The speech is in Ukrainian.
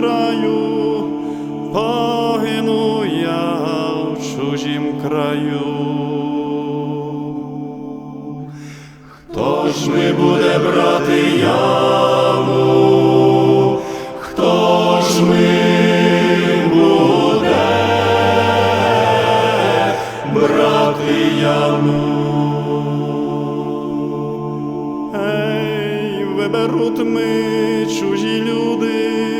краю, погину я в чужім краю. Хто ж ми буде брати яму? Хто ж ми буде брати яму? Ей, виберуть ми чужі люди,